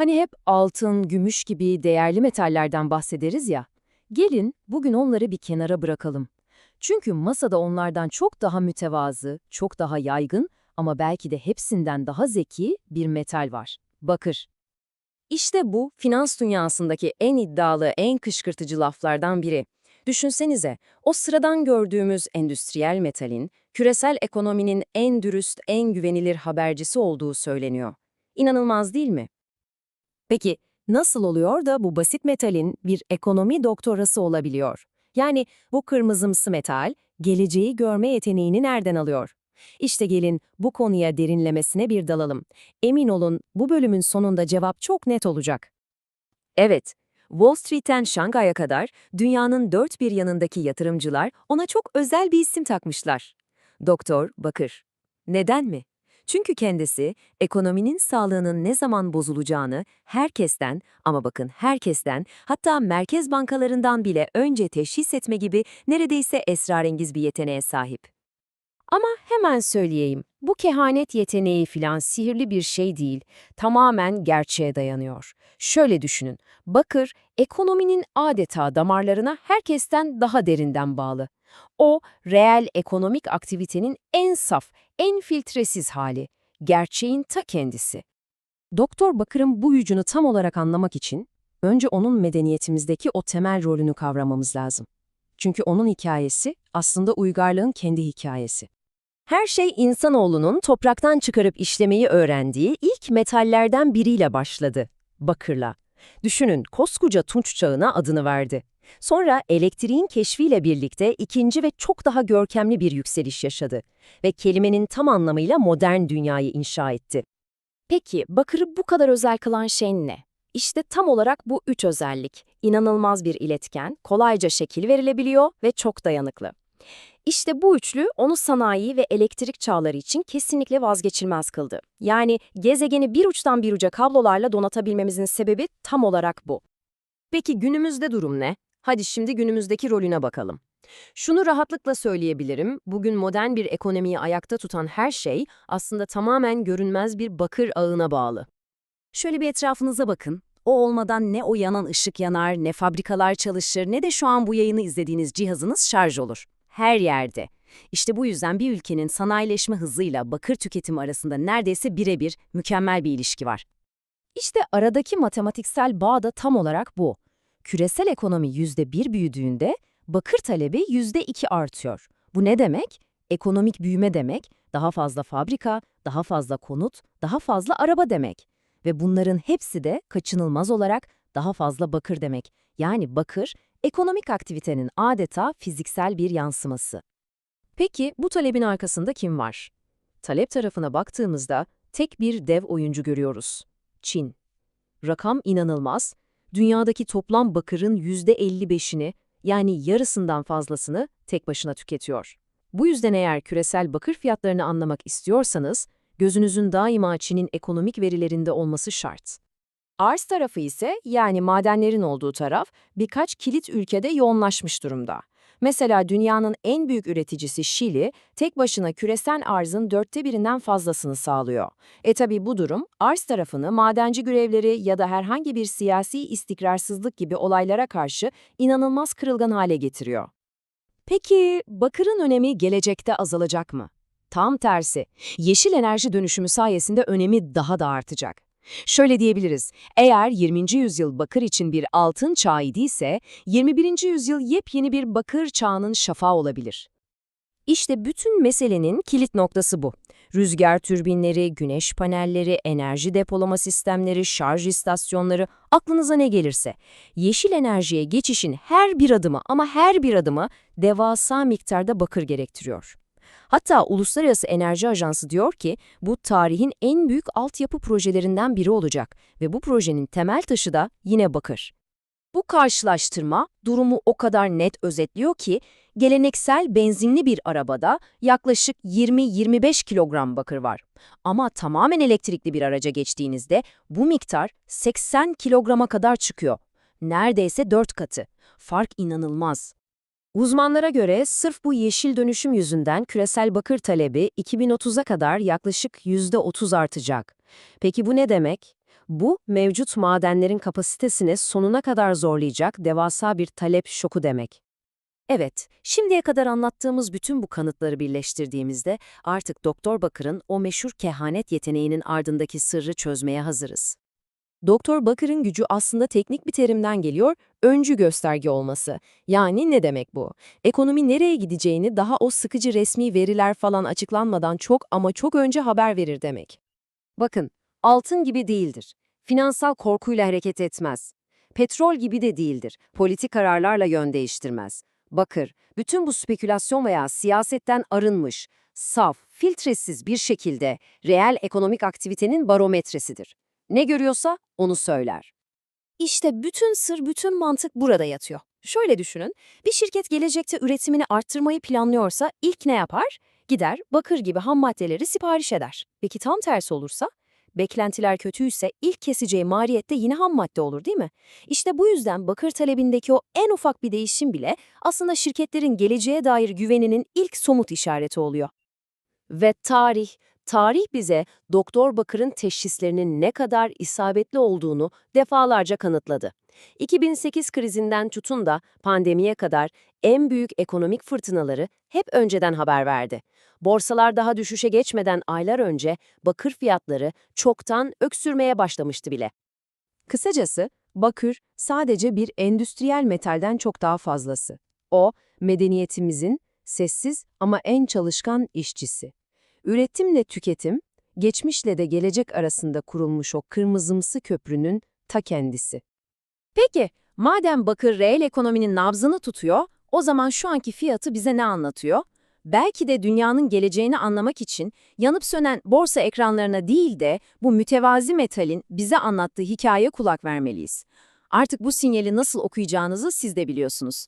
Hani hep altın, gümüş gibi değerli metallerden bahsederiz ya. Gelin bugün onları bir kenara bırakalım. Çünkü masada onlardan çok daha mütevazı, çok daha yaygın ama belki de hepsinden daha zeki bir metal var. Bakır. İşte bu finans dünyasındaki en iddialı, en kışkırtıcı laflardan biri. Düşünsenize, o sıradan gördüğümüz endüstriyel metalin, küresel ekonominin en dürüst, en güvenilir habercisi olduğu söyleniyor. İnanılmaz değil mi? Peki, nasıl oluyor da bu basit metalin bir ekonomi doktorası olabiliyor? Yani bu kırmızımsı metal, geleceği görme yeteneğini nereden alıyor? İşte gelin bu konuya derinlemesine bir dalalım. Emin olun bu bölümün sonunda cevap çok net olacak. Evet, Wall Street'ten Şangay'a kadar dünyanın dört bir yanındaki yatırımcılar ona çok özel bir isim takmışlar. Doktor Bakır. Neden mi? Çünkü kendisi ekonominin sağlığının ne zaman bozulacağını herkesten ama bakın herkesten hatta merkez bankalarından bile önce teşhis etme gibi neredeyse esrarengiz bir yeteneğe sahip. Ama hemen söyleyeyim, bu kehanet yeteneği filan sihirli bir şey değil, tamamen gerçeğe dayanıyor. Şöyle düşünün, Bakır, ekonominin adeta damarlarına herkesten daha derinden bağlı. O, reel ekonomik aktivitenin en saf, en filtresiz hali, gerçeğin ta kendisi. Doktor Bakır'ın bu gücünü tam olarak anlamak için, önce onun medeniyetimizdeki o temel rolünü kavramamız lazım. Çünkü onun hikayesi aslında uygarlığın kendi hikayesi. Her şey insanoğlunun topraktan çıkarıp işlemeyi öğrendiği ilk metallerden biriyle başladı, bakırla. Düşünün, koskoca Tunç çağına adını verdi. Sonra elektriğin keşfiyle birlikte ikinci ve çok daha görkemli bir yükseliş yaşadı ve kelimenin tam anlamıyla modern dünyayı inşa etti. Peki, bakırı bu kadar özel kılan şey ne? İşte tam olarak bu üç özellik. İnanılmaz bir iletken, kolayca şekil verilebiliyor ve çok dayanıklı. İşte bu üçlü onu sanayi ve elektrik çağları için kesinlikle vazgeçilmez kıldı. Yani gezegeni bir uçtan bir uca kablolarla donatabilmemizin sebebi tam olarak bu. Peki günümüzde durum ne? Hadi şimdi günümüzdeki rolüne bakalım. Şunu rahatlıkla söyleyebilirim, bugün modern bir ekonomiyi ayakta tutan her şey aslında tamamen görünmez bir bakır ağına bağlı. Şöyle bir etrafınıza bakın. O olmadan ne o yanan ışık yanar, ne fabrikalar çalışır, ne de şu an bu yayını izlediğiniz cihazınız şarj olur. Her yerde. İşte bu yüzden bir ülkenin sanayileşme hızıyla bakır tüketimi arasında neredeyse birebir mükemmel bir ilişki var. İşte aradaki matematiksel bağ da tam olarak bu. Küresel ekonomi %1 büyüdüğünde bakır talebi %2 artıyor. Bu ne demek? Ekonomik büyüme demek, daha fazla fabrika, daha fazla konut, daha fazla araba demek. Ve bunların hepsi de kaçınılmaz olarak daha fazla bakır demek. Yani bakır, ekonomik aktivitenin adeta fiziksel bir yansıması. Peki bu talebin arkasında kim var? Talep tarafına baktığımızda tek bir dev oyuncu görüyoruz. Çin. Rakam inanılmaz. Dünyadaki toplam bakırın %55'ini yani yarısından fazlasını tek başına tüketiyor. Bu yüzden eğer küresel bakır fiyatlarını anlamak istiyorsanız, gözünüzün daima Çin'in ekonomik verilerinde olması şart. Arz tarafı ise yani madenlerin olduğu taraf birkaç kilit ülkede yoğunlaşmış durumda. Mesela dünyanın en büyük üreticisi Şili, tek başına küresel arzın dörtte birinden fazlasını sağlıyor. E tabi bu durum, arz tarafını madenci görevleri ya da herhangi bir siyasi istikrarsızlık gibi olaylara karşı inanılmaz kırılgan hale getiriyor. Peki bakırın önemi gelecekte azalacak mı? Tam tersi, yeşil enerji dönüşümü sayesinde önemi daha da artacak. Şöyle diyebiliriz, eğer 20. yüzyıl bakır için bir altın çağı idiyse, 21. yüzyıl yepyeni bir bakır çağının şafağı olabilir. İşte bütün meselenin kilit noktası bu. Rüzgar türbinleri, güneş panelleri, enerji depolama sistemleri, şarj istasyonları, aklınıza ne gelirse. Yeşil enerjiye geçişin her bir adımı ama her bir adımı devasa miktarda bakır gerektiriyor. Hatta Uluslararası Enerji Ajansı diyor ki bu tarihin en büyük altyapı projelerinden biri olacak ve bu projenin temel taşı da yine bakır. Bu karşılaştırma durumu o kadar net özetliyor ki geleneksel benzinli bir arabada yaklaşık 20-25 kilogram bakır var. Ama tamamen elektrikli bir araca geçtiğinizde bu miktar 80 kilograma kadar çıkıyor. Neredeyse 4 katı. Fark inanılmaz. Uzmanlara göre sırf bu yeşil dönüşüm yüzünden küresel bakır talebi 2030'a kadar yaklaşık %30 artacak. Peki bu ne demek? Bu, mevcut madenlerin kapasitesini sonuna kadar zorlayacak devasa bir talep şoku demek. Evet, şimdiye kadar anlattığımız bütün bu kanıtları birleştirdiğimizde artık Doktor Bakır'ın o meşhur kehanet yeteneğinin ardındaki sırrı çözmeye hazırız. Doktor Bakır'ın gücü aslında teknik bir terimden geliyor, öncü gösterge olması. Yani ne demek bu? Ekonomi nereye gideceğini daha o sıkıcı resmi veriler falan açıklanmadan çok ama çok önce haber verir demek. Bakın, altın gibi değildir. Finansal korkuyla hareket etmez. Petrol gibi de değildir. Politik kararlarla yön değiştirmez. Bakır, bütün bu spekülasyon veya siyasetten arınmış, saf, filtresiz bir şekilde reel ekonomik aktivitenin barometresidir. Ne görüyorsa onu söyler. İşte bütün sır, bütün mantık burada yatıyor. Şöyle düşünün, bir şirket gelecekte üretimini arttırmayı planlıyorsa ilk ne yapar? Gider, bakır gibi ham maddeleri sipariş eder. Peki tam tersi olursa? Beklentiler kötüyse ilk keseceği maliyette yine ham madde olur değil mi? İşte bu yüzden bakır talebindeki o en ufak bir değişim bile aslında şirketlerin geleceğe dair güveninin ilk somut işareti oluyor. Ve tarih, tarih bize Doktor Bakır'ın teşhislerinin ne kadar isabetli olduğunu defalarca kanıtladı. 2008 krizinden tutun da pandemiye kadar en büyük ekonomik fırtınaları hep önceden haber verdi. Borsalar daha düşüşe geçmeden aylar önce bakır fiyatları çoktan öksürmeye başlamıştı bile. Kısacası bakır sadece bir endüstriyel metalden çok daha fazlası. O, medeniyetimizin sessiz ama en çalışkan işçisi. Üretimle tüketim, geçmişle de gelecek arasında kurulmuş o kırmızımsı köprünün ta kendisi. Peki, madem bakır reel ekonominin nabzını tutuyor, o zaman şu anki fiyatı bize ne anlatıyor? Belki de dünyanın geleceğini anlamak için yanıp sönen borsa ekranlarına değil de bu mütevazi metalin bize anlattığı hikayeye kulak vermeliyiz. Artık bu sinyali nasıl okuyacağınızı siz de biliyorsunuz.